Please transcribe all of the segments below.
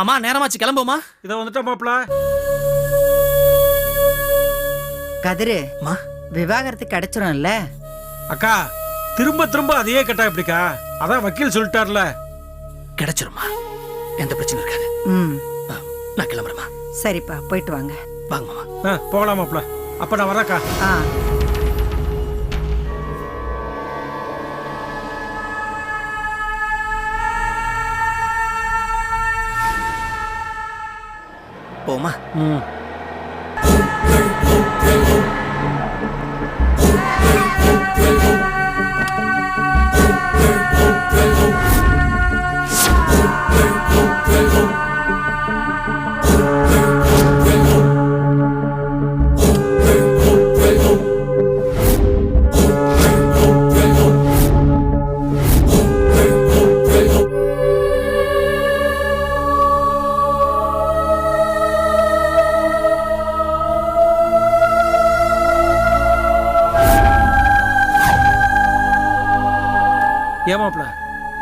மாமா நேரமாச்சு கிளம்புமா இதை வந்துட்டா மாப்பிள. கதிரு மா? விவாகரத்து கிடைச்சிரும்ல? அக்கா திரும்ப திரும்ப அதையே கேட்டா எப்படிக்கா? அதான் வக்கீல் சொல்லிட்டார்ல. கிடைச்சிருமா எந்த பிரச்சனையும் இருக்காது. ம். ஆ, நான் கிளம்புறேம்மா. சரிப்பா போயிட்டு வாங்க. வாங்க மாமா. ஆ, போகலாம் மாப்பிள. அப்ப நான் வரேன்க்கா. ஆ. போமா ம்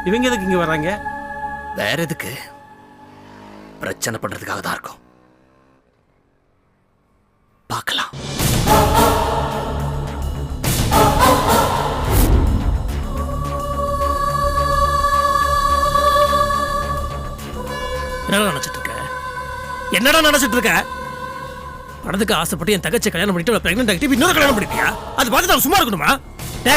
இவங்க எதுக்கு இங்க வர்றாங்க? வேற எதுக்கு? பிரச்சனை பண்றதுக்காக தான் இருக்கும். பார்க்கலாம். என்னடா நினைச்சிட்டு இருக்க என்னடா நினைச்சிட்டு இருக்க பணத்துக்கு ஆசைப்பட்டு என் தகச்சை கல்யாணம் பண்ணிட்டு பிரெக்னென்ட் ஆகிட்டு இன்னொரு கல்யாணம் பண்ணிட்டியா? அது பார்த்து நான் சும்மா இருக்கணுமா? டே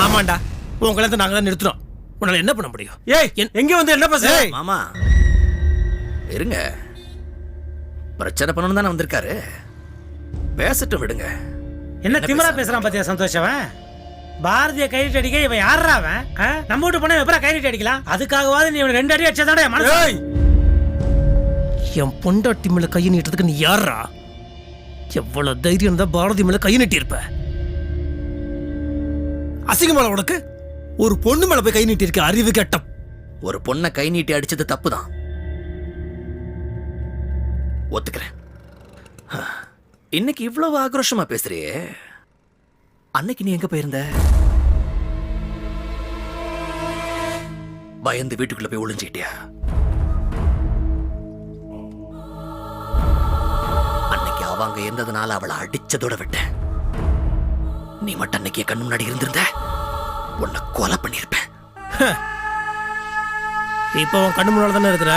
ஆமாண்டா. உன் கல்யாணத்தை நாங்க தான் நிறுத்துறோம் உன்னால என்ன பண்ண முடியும்? ஏய் எங்க வந்து என்ன பேச. மாமா இருங்க. பிரச்சனை பண்ணணும் தானே வந்திருக்காரு. பேசட்டும் விடுங்க. என்ன திமிரா பேசுறான் பாத்தியா சந்தோஷவன் பாரதிய கைட்டு அடிக்க இவன் யாரா அவன்? நம்ம வீட்டு பொண்ணை எப்பரா கைட்டு அடிக்கலாம்? அதுக்காகவாது நீ இவனை ரெண்டு அடி அடிச்சதாடா என் மனசு. ஏய்! என் பொண்டாட்டி மேல கையை நீட்டுறதுக்கு நீ யாரா எவ்வளவு தைரியம் இருந்தா பாரதி மேல கையை நீட்டி இருப்ப அசிங்கமால உனக்கு. ஒரு பொண்ணு மேல போய் கை நீட்டி இருக்க அறிவு கட்டம் ஒரு பொண்ணை கை நீட்டி அடிச்சது தப்பு தான் ஒத்துக்கிறேன் இன்னைக்கு இவ்வளவு ஆக்ரோஷமா பேசுறியே. அன்னைக்கு நீ எங்க போயிருந்த? பயந்து வீட்டுக்குள்ள போய் ஒளிஞ்சுக்கிட்டியா? அன்னைக்கு அவங்க இருந்ததுனால அவளை அடிச்சதோட விட்டேன். நீ மட்டும் அன்னைக்கு கண்ணு முன்னாடி இருந்திருந்த? உன்னை கொலை பண்ணியிருப்பேன் இப்போ உன் கண்ணு முன்னால தானே இருக்கிற?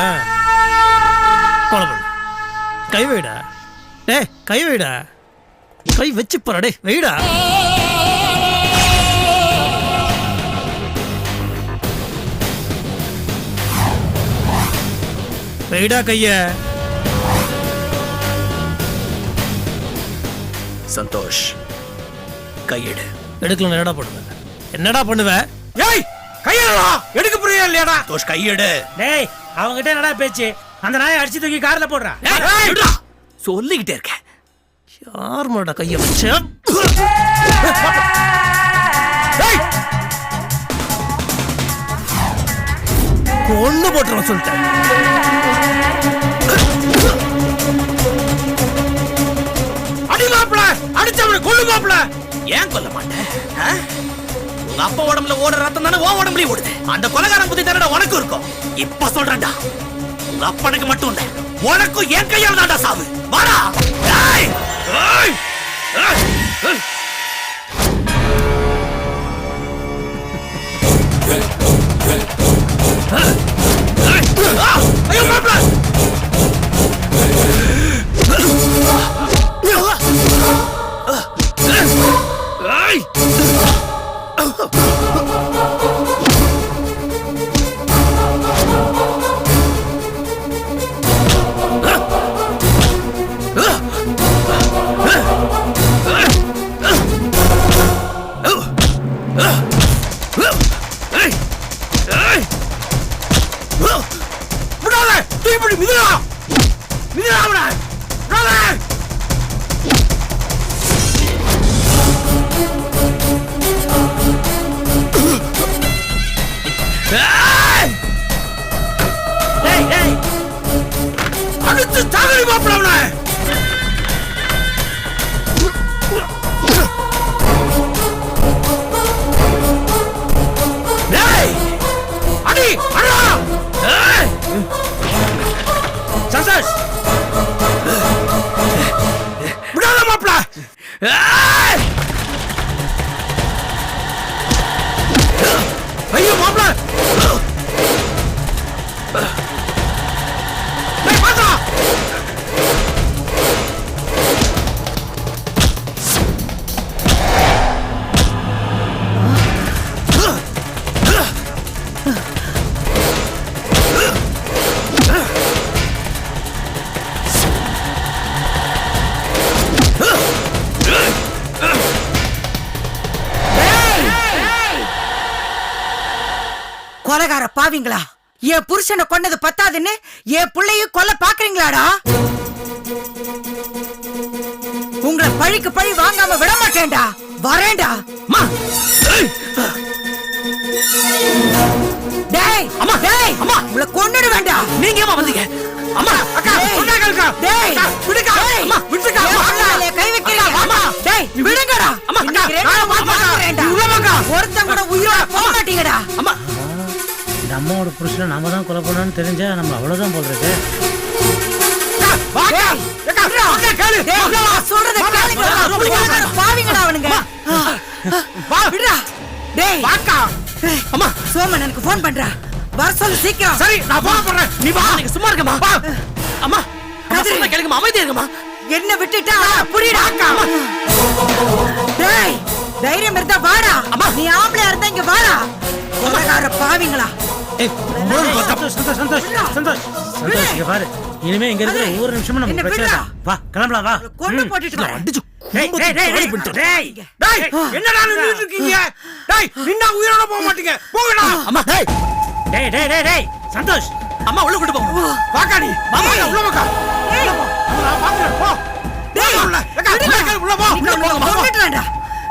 கொலை பண்ணு. கை வைடா. டேய் கை வைடா. கை வச்சு போறா டேய் வைடா. வைடா கைய. சந்தோஷ் கையெடு. எடுக்கல என்னடா பண்ணுவ என்னடா பண்ணுவ? ஏய் கையடா எடுக்க புரியா இல்லையாடா? சந்தோஷ் கையெடு. டேய் அவங்கிட்ட என்னடா பேச்சு? அந்த நாயை அடிச்சு தூக்கி கார்ல போடுறா. ஏய், விடுடா. சொல்லிக்கிட்டே இருக்கேன் யார் மாடா கைய வச்ச? ஒண்ணு போட்டுருவன் சொல்லிட்டேன் அடி மாப்பிள அடிச்சவனை கொல்லு மாப்பிள. ஏன் கொல்ல மாட்டேன்? உங்க அப்பா உடம்புல ஓடுற ரத்தம் தானே ஓ உடம்புலயும் ஓடுது அந்த கொலகாரம் புத்தி தானடா உனக்கும் இருக்கும் இப்ப சொல்றேன்டா உங்க அப்பனுக்கு மட்டும் இல்ல உனக்கும் என் கையால் தான்டா சாவு வாடா ஏய்! ஏய்! ஏய்! ஐயோ மாப்பிள கூப்பிடவன அடி அடா சசஸ் விடாத மாப்பிள பாவிங்களா என் புருஷனை கொன்னது பத்தாதுன்னு என் புள்ளையும் கொல்ல பாக்குறீங்களாடா? உங்களை பழிக்கு பழி வாங்காம விட மாட்டேன்டா. வரேன்டா. அம்மா. டேய். அம்மா, டேய். அம்மா. உங்களை கொன்னுட வேண்டாம். நீங்க ஏமா வந்தீங்க? அம்மா. அக்கா டேய். சொன்னா கேளுக்கா. டேய். டேய். அம்மா என் அம்மா கை வைக்கிறீங்க அம்மா. டேய் விடுங்கடா. அம்மா, அக்கா, நான். நீ உள்ள வாக்கா. ஒருத்தன் கூட உயிரோட போக மாட்டீங்கடா. அம்மா. இந்த அம்மாவோட புருஷனை நம்ம தான் கொலை பண்ணோம்னு தெரிஞ்சா நம்ம அவ்வளவுதான் போல் இருக்கு. அம்மா, நான் சொல்றதை அம்மா, கேளுங்கடா. அம்மா, கொலகார பாவிங்கடா அவனுங்க? வா! விடுடா டேய். வாக்கா! அம்மா! சோமன் எனக்கு ஃபோன் பண்றா. வர சொல்லு சீக்கிரம். சரி நான் போன போறேன் நீ வா! சும்மா இருக்கமா வா! அம்மா! கதிரு. கேளுங்கம்மா. அமைதியா இருக்கமா என்ன விட்டுட்டா? புரியடா டேய் தைரியம் இருந்தா வாடா. அம்மா. நீ ஆம்பளையா இருந்தா இங்க வாடா. கொலகார பாவிங்களா. சந்தோஷ் சந்தோஷ் சந்தோஷ் சந்தோஷ். சந்தோஷ் இங்க பாரு. இனிமே இங்க இருக்கிற கதிரு, ஒவ்வொரு நிமிஷமும் என்ன நமக்கு பிரச்சனை விடுடா. தான். வா கிளம்பலாம் வா. கொண்டு. போட்டுட்டு அடிச்சு என்னடா நின்னுட்டு இருக்கீங்க? டேய் நின்னா உயிரோட போக மாட்டீங்க. போங்கடா. அம்மா டேய். டேய் டேய் டேய் டேய். சந்தோஷ் அம்மா உள்ள கூட்டு போ. வாக்கா நீ. வாமா உள்ள வாக்கா. நான் பாக்குறேன் போ. டேய், உள்ள. ஏக்கா, உள்ள உள்ள போ. நீ உள்ள போங்க கொன்னுடுவேன்டா.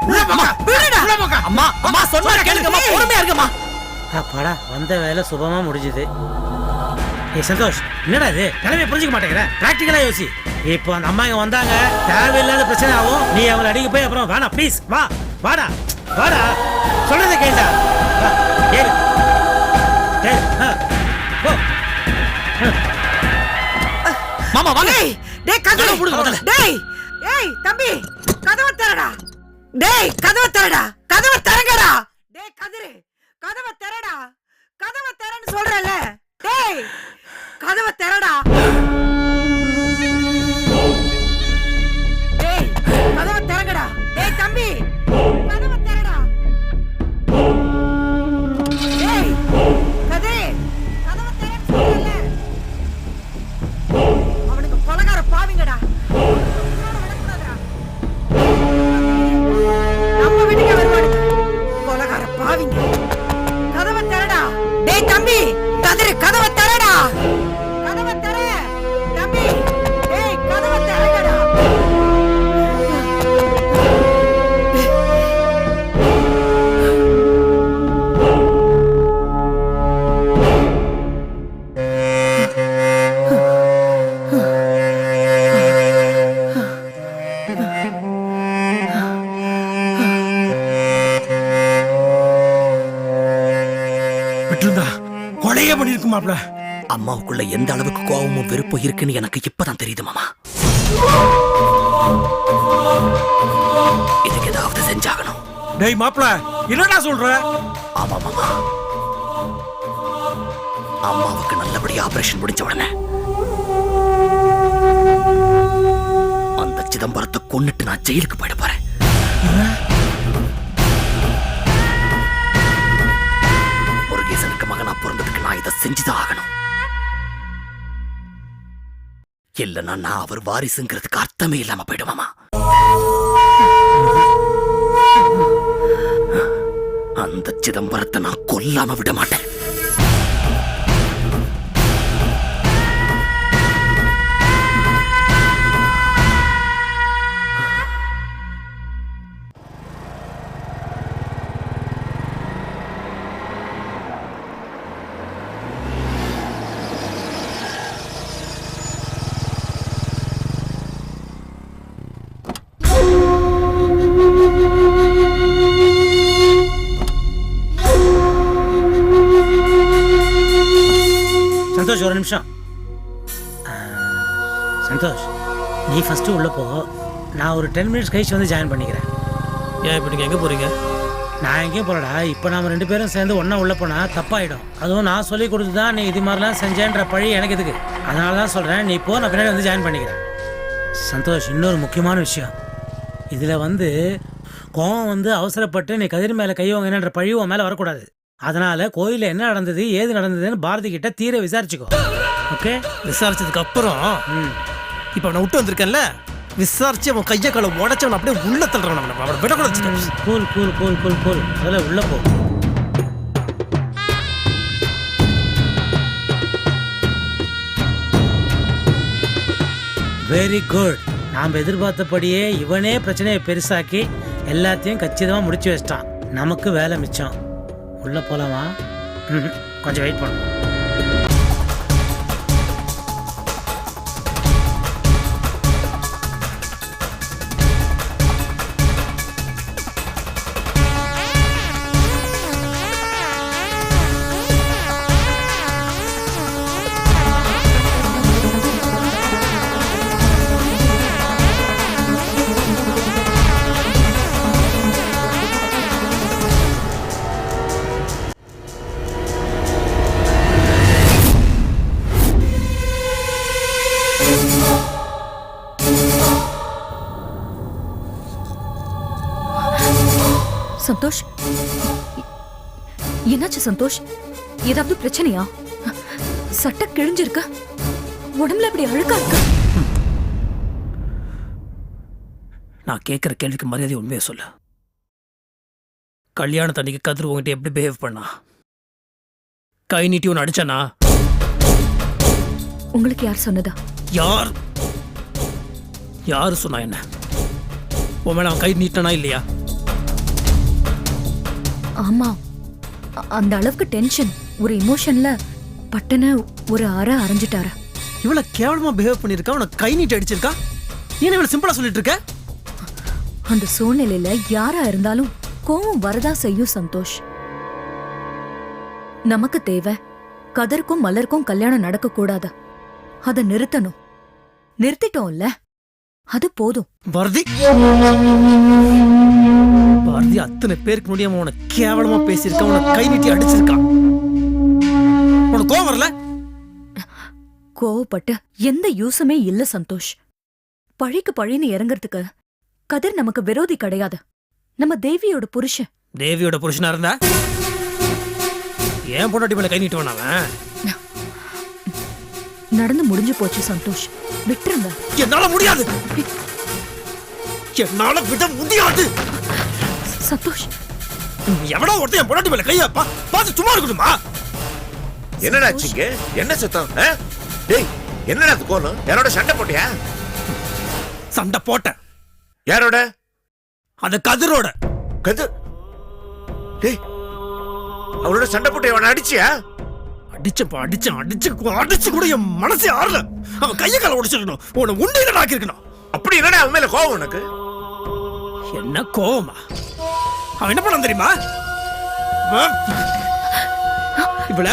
உள்ள போங்க விடுடா. உள்ள போங்க அம்மா அம்மா சொன்னா கேளுங்கம்மா. பொறுமையா இருக்கம்மா அப்பாடா வந்த வேலை சுபமா முடிஞ்சுது. ஏய் சந்தோஷ் என்னடா இது? நிலைமை புரிஞ்சுக்க மாட்டேங்கிற. பிராக்டிக்கலா யோசி. இப்போ அந்த அம்மா இங்க வந்தாங்க தேவையில்லாத பிரச்சனை ஆகும் நீ அவங்களை அடிக்க போய் அப்புறம் வேணாம் ப்ளீஸ் வா வாடா வாடா. சொல்றதை கேளு. கேளு. ஆ, போ. மாமா வாங்க. டேய், டேய், கதவு. மூடுங்க முதல்ல. டேய், ஏய், தம்பி, கதவை திறடா. டேய், கதவை திறடா. கதவை திறங்கடா. டேய், கதிரு, கதவை திறடா. கதவை திறன்னு சொல்றல டேய், கதவை திறடா. எந்த அளவுக்கு கோபமும் வெறுப்பும் இருக்குன்னு எனக்கு இப்பதான் தெரியுது மாமா. இதுக்கு ஏதாவது செஞ்சாகணும். டேய் மாப்ள என்னடா சொல்ற? ஆமா மாமா. அம்மாவுக்கு நல்லபடியா ஆபரேஷன் முடிஞ்ச உடனே அந்த சிதம்பரத்தை கொன்னுட்டு நான் ஜெயிலுக்கு போயிட இல்லைன்னா நான் அவர் வாரிசுங்கிறதுக்கு அர்த்தமே இல்லாம போயிடுவாமா அந்த சிதம்பரத்தை நான் கொல்லாம விட மாட்டேன். நிமிஷம். சந்தோஷ் நீ ஃபர்ஸ்ட் உள்ள போ. நான் ஒரு டென் மினிட்ஸ் கழிச்சு வந்து ஜாயின் பண்ணிக்கிறேன். ஏன் இப்போ நீங்கள் எங்கே போகிறீங்க நான் எங்கேயும் போறடா இப்போ நாம ரெண்டு பேரும் சேர்ந்து ஒண்ணா உள்ள போனா தப்பாயிடும். அதுவும் நான் சொல்லி கொடுத்து தான் நீ இது மாதிரிலாம் செஞ்சேன்ற பழி எனக்கு எதுக்கு? அதனால தான் சொல்றேன். நீ போ நான் பின்னாடி வந்து ஜாயின் பண்ணிக்கிறேன். சந்தோஷ் இன்னொரு முக்கியமான விஷயம். இதுல வந்து கோவம் வந்து அவசரப்பட்டு நீ கதிர் மேல கை வாங்கினன்ற பழி உன் மேல வரக்கூடாது. அதனால கோயில்ல என்ன நடந்தது ஏது நடந்ததுன்னு பாரதி கிட்ட தீர விசாரிச்சுக்கோ. ஓகே? விசாரிச்சதுக்கு அப்புறம் இப்போ அவனை விட்டு வந்திருக்கேன்ல? விசாரிச்சு அவன் கையை காலை உடச்சவன் அப்படியே உள்ள தள்ளுறவன் அவனை. அவனை விடக்கூட வச்சுக்கோ. Cool cool cool cool cool அதில் உள்ள போ. வெரி குட் நாம் எதிர்பார்த்தபடியே இவனே பிரச்சனையை பெருசாக்கி எல்லாத்தையும் கச்சிதமாக முடிச்சு வச்சிட்டான். நமக்கு வேலை மிச்சம். உள்ளே போகலாமா கொஞ்சம் வெயிட் பண்ணுவோம் சந்தோஷ்? என்னாச்சு சந்தோஷ்? ஏதாவது பிரச்சனையா? சட்டை கிழிஞ்சிருக்க? உடம்புல இப்படி அழுக்கா இருக்கு? நான் கேட்குற கேள்விக்கு மரியாதை உண்மையை சொல்லு. கல்யாணத்தன்னைக்கு கதிர் உங்ககிட்ட எப்படி பிஹேவ் பண்ணா? கை நீட்டி ஒன்று அடிச்சானா? உங்களுக்கு யார் சொன்னதா? யார்? யாரு சொன்னா என்ன? உன் மேல அவன் கை நீட்டினா இல்லையா? ஆமா. அந்த அளவுக்கு டென்ஷன் ஒரு இமோஷன்ல பட்டுன்னு ஒரு அற அரைஞ்சிட்டாரு. இவ்வளவு கேவலமா பிஹேவ் பண்ணிருக்கா உனக்கு கை நீட்டி அடிச்சிருக்கா? நீ இவ்வளவு சிம்பிளா சொல்லிட்டு இருக்க அந்த சூழ்நிலையில யாரா இருந்தாலும் கோவம் வரதா செய்யும் சந்தோஷ். நமக்கு தேவை கதருக்கும் மலருக்கும் கல்யாணம் நடக்க கூடாது அதை நிறுத்தணும். நிறுத்திட்டோம்ல? அது போதும். பாரதி பாரதி அத்தனை பேருக்கு முடியாம உனக்கு கேவலமா பேசியிருக்கா உனக்கு கை நீட்டி அடிச்சிருக்கா உனக்கு கோவம் வரல? கோவப்பட்டு எந்த யூஸுமே இல்ல சந்தோஷ். பழிக்கு பழின்னு இறங்கறதுக்கு கதிர் நமக்கு விரோதி கிடையாது. நம்ம தேவியோட புருஷன். தேவியோட புருஷனா இருந்தா? ஏன் பொண்டாட்டி மேல கை அவன்? நடந்து முடிஞ்சு போச்சு சந்தோஷ். விட்டுருங்க. என்னால முடியாது. என்னால விட முடியாது. சந்தோஷ். எவனோ ஒருத்தன் என் பொண்டாட்டி மேல கைய பா- பார்த்து சும்மா இருக்கணுமா என்னடா சிங்க? என்ன சத்தம்? டேய் என்னடா அது கோலம்? யாரோட சண்டை போட்டியா? சண்டை போட்டேன். யாரோட? அந்த கதிரோட. கது டேய் அவனோட சண்டை போட்டு அவனை அடிச்சியா? அடிச்சப்பா அடிச்சேன் அடிச்சு அடிச்சு கூட என் மனசே ஆறல. அவன் கைய கால உடைச்சிருக்கணும். உன்னை உண்டையில நாக்கிருக்கணும் அப்படி என்னடா அவன் மேல கோவம் உனக்கு. என்ன கோவமா? அவன் என்ன பண்ணான் தெரியுமா? இவள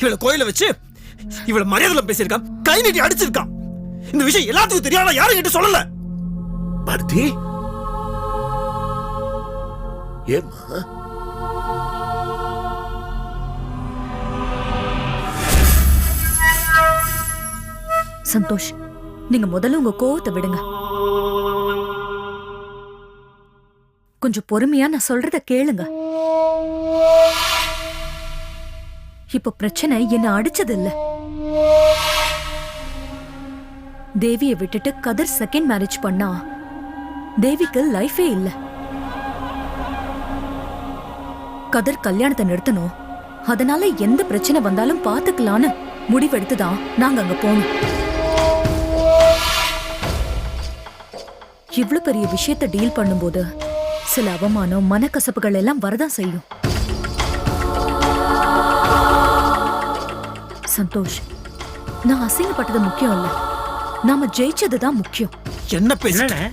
இவள கோயில வச்சு இவள மரியாதைல பேசியிருக்கான் கை நீட்டி அடிச்சிருக்கான். இந்த விஷயம் எல்லாத்துக்கும் தெரியும் ஆனா யாரும் கிட்ட சொல்லல. பாரதி ஏமா சந்தோஷ் நீங்க முதல்ல உங்க கோவத்தை விடுங்க. கொஞ்சம் பொறுமையா நான் சொல்றத கேளுங்க. இப்ப பிரச்சனை என்ன அடிச்சது இல்ல தேவியை விட்டுட்டு கதிர் செகண்ட் மேரேஜ் பண்ணா தேவிக்கு லைஃபே இல்ல. கதிர் கல்யாணத்தை நிறுத்தணும். அதனால எந்த பிரச்சனை வந்தாலும் பாத்துக்கலான்னு முடிவெடுத்துதான் நாங்க அங்க போனோம். இவ்வளவு பெரிய விஷயத்தை டீல் பண்ணும்போது சில அவமானம் மனக்கசப்புகள் எல்லாம் வரதான் செய்யும். சந்தோஷ் நான் அசிங்கப்பட்டது முக்கியம் இல்ல. நாம ஜெயிச்சது தான் முக்கியம். என்ன பேச என்னண்ணே?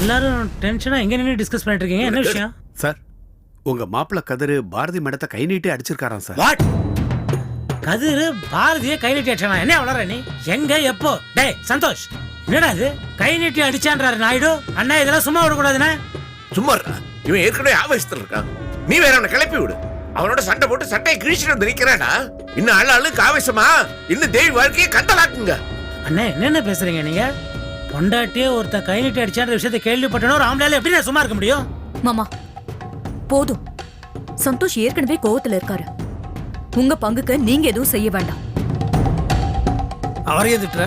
எல்லாரும் டென்ஷனாக எங்கே நின்று டிஸ்கஸ் பண்ணிட்டு இருக்கீங்க என்ன விஷயம்? சார் உங்க மாப்பிள்ள கதிரு பாரதி மேடத்தை கை நீட்டி அடிச்சிருக்காராம் சார். வாட் கதிரு பாரதிய கை நீட்டி அடிச்சானா? என்ன வளர நீ? எங்க எப்போ? டேய் சந்தோஷ் என்னடா இது? கை நீட்டி அடிச்சான்றாரு நாயுடு? அண்ணா இதெல்லாம் சும்மா விடக்கூடாதுண்ணே. சும்மா இருடா. இவன் ஏற்கனவே ஆவேசத்துல இருக்கான். நீ வேற அவனை கிளப்பி விடு. அவனோட சண்டை போட்டு சட்டையை கிழிச்சிட்டு வந்து நிக்கிறானா? இன்னும் ஆள் ஆளுக்கு ஆவேசமா? இன்னும் தேவி வாழ்க்கையை கந்தலாக்குங்க. அண்ணே என்னென்ன பேசுறீங்க நீங்க? பொண்டாட்டியே ஒருத்தன் கை நீட்டி அடிச்சான்ற விஷயத்தை கேள்விப்பட்டனோ ஒரு ஆம்பளையால எப்படி நான் சும்மா இருக்க முடியும்? மாமா போதும். சந்தோஷ் ஏற்கனவே கோவத்துல இருக்காரு. உங்க பங்குக்கு நீங்க எதுவும் செய்ய வேண்டாம். அவரையே திட்டுற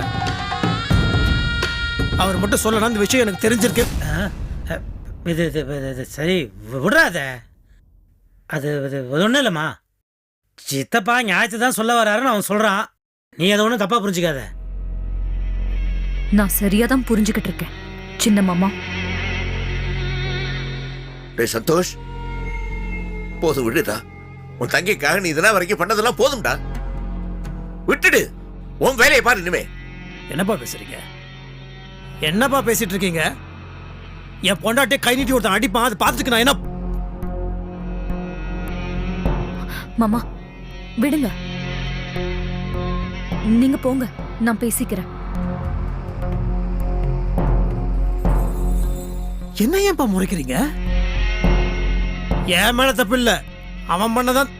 அவர் மட்டும் சொல்லலாம் இந்த விஷயம் எனக்கு தெரிஞ்சிருக்கு. இது இது இது- இது சரி விடுறாத. அது இது ஒன்றும் இல்லைம்மா. சித்தப்பா ஞாயிற்று தான் சொல்ல வராருன்னு அவன் சொல்கிறான் நீ அதை ஒன்றும் தப்பாக புரிஞ்சுக்காத. நான் சரியா தான் புரிஞ்சுக்கிட்டு இருக்கேன் சின்ன மாமா. டேய் சந்தோஷ். போதும் விடுடா. உன் தங்கைக்காக நீ இதெல்லாம் வரைக்கும் பண்ணதெல்லாம் போதும்டா. விட்டுடு. உன் வேலையை பாரு இனிமே. என்னப்பா பேசுறீங்க? என்னப்பா பேசிட்டு இருக்கீங்க? என் பொண்டாட்டி கை நீட்டி ஒருத்தன் அடிப்பான். அதை பார்த்துட்டு நான் என்ன மாமா விடுங்க. நீங்க போங்க நான் பேசிக்கிறேன். என்ன ஏன்பா முறைக்கிறீங்க? என் மேல தப்பு இல்ல. அவன் பண்ணதான்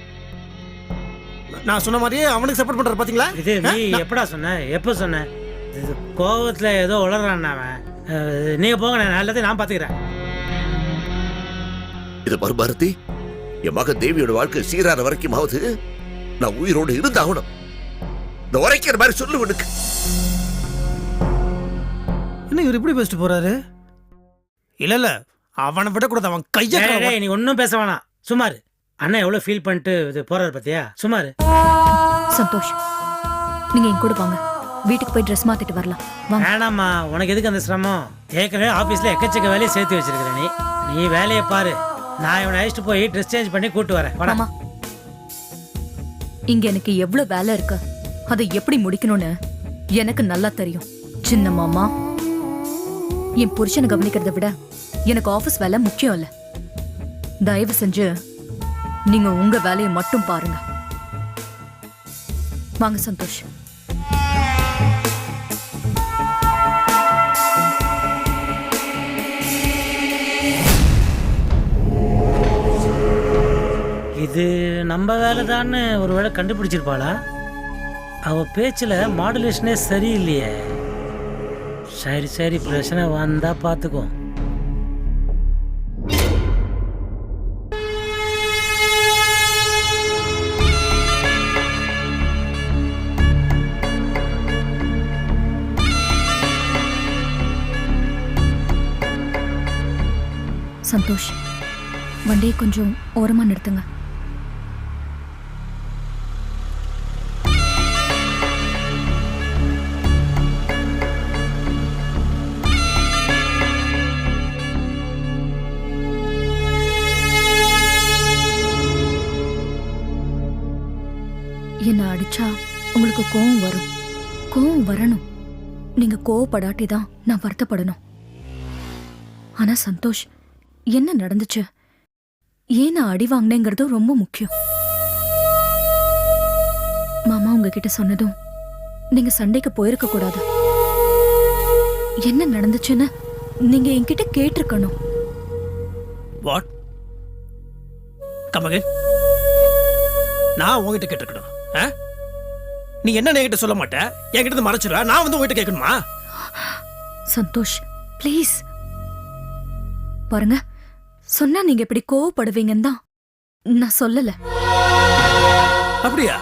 நான் சொன்ன மாதிரியே அவனுக்கு சப்போர்ட் பண்ற பாத்தீங்களா? இது நீ எப்படா சொன்ன? எப்போ சொன்ன? இது கோவத்துல ஏதோ உளறான் அவன். அஹ், நீங்க போங்க நான் எல்லாத்தையும் நான் பாத்துக்கிறேன். இது பாரு பாரதி என் மகன் தேவியோட வாழ்க்கை சீரான வரைக்குமாவது நான் உயிரோடு இருந்தாகணும். இந்த உரைக்கிற மாதிரி சொல்லு உனக்கு. என்ன இவர் இப்படி பேசிட்டு போறாரு? இல்ல இல்ல அவனை விட கூடாது அவன் கைய டேய், நீ ஒன்றும் பேச வேணாம். சுமார் அண்ணன் எவ்வளோ ஃபீல் பண்ணிட்டு இது போறாரு பாத்தியா? சுமார் சந்தோஷ் நீங்க என் கூட வாங்க வீட்டுக்கு போய் ட்ரெஸ் மாத்திட்டு வரலாம். வாங்க. வேணாம்மா உனக்கு எதுக்கு அந்த சிரமம்? ஏற்கனவே ஆஃபீஸில் எக்கச்சக்க வேலையை சேர்த்து வச்சிருக்கிற நீ. நீ வேலையை பாரு. நான் இவனை அழைச்சிட்டு போய் ட்ரெஸ் சேஞ்ச் பண்ணி கூட்டு வரேன். வாடா. மாமா இங்க எனக்கு எவ்வளவு வேலை இருக்கு? அதை எப்படி முடிக்கணும்னு எனக்கு நல்லா தெரியும். சின்ன மாமா என் புருஷனை கவனிக்கிறதை விட எனக்கு ஆபீஸ் வேலை முக்கியம் இல்ல. தயவு செஞ்சு நீங்க உங்க வேலையை மட்டும் பாருங்க. வாங்க சந்தோஷ். இது நம்ம வேலை தான்னு ஒரு வேளை கண்டுபிடிச்சிருப்பாளா? அவ பேச்சில் மாடுலேஷனே சரியில்லையே. சரி சரி பிரச்சனை வந்தால் பார்த்துக்கோ சந்தோஷ் வண்டியை கொஞ்சம் ஓரமாக நிறுத்துங்க. என்ன அடிச்சா உங்களுக்கு கோவம் வரும். கோவம் வரணும். நீங்க கோவப்படாட்டி தான் நான் வருத்தப்படணும். ஆனா சந்தோஷ் என்ன நடந்துச்சு? ஏன் நான் அடி வாங்கினேங்கிறது ரொம்ப முக்கியம். மாமா உங்ககிட்ட சொன்னதும் நீங்க சண்டைக்கு போயிருக்க கூடாது. என்ன நடந்துச்சுன்னு நீங்க என்கிட்ட கேட்டிருக்கணும். வாட் கமகன் நான் உங்ககிட்ட கேட்டிருக்கணும். நீ என்ன என்கிட்ட சொல்ல மாட்ட? என்கிட்ட மறைச்சிடுற. நான் வந்து உங்ககிட்ட கேட்கணுமா? சந்தோஷ் ப்ளீஸ் பாருங்க சொன்னா நீங்க இப்படி கோவப்படுவீங்கன்னு தான் நான் சொல்லல. அப்படியா?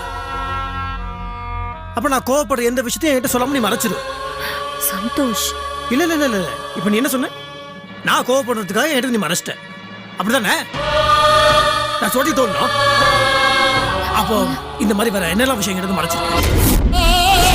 அப்ப நான் கோவப்படுற எந்த விஷயத்தையும் என்கிட்ட சொல்லாம நீ மறைச்சிரு. சந்தோஷ். இல்ல இல்ல இல்ல இல்ல இப்ப நீ என்ன சொன்ன? நான் கோவப்படுறதுக்காக என்கிட்ட நீ மறைச்சிட்ட. அப்படிதானே? நான் சொல்லி தோணும்? அப்போ இந்த மாதிரி வேற என்னெல்லாம் விஷயம் எடுத்து மறைச்சிருக்கேன்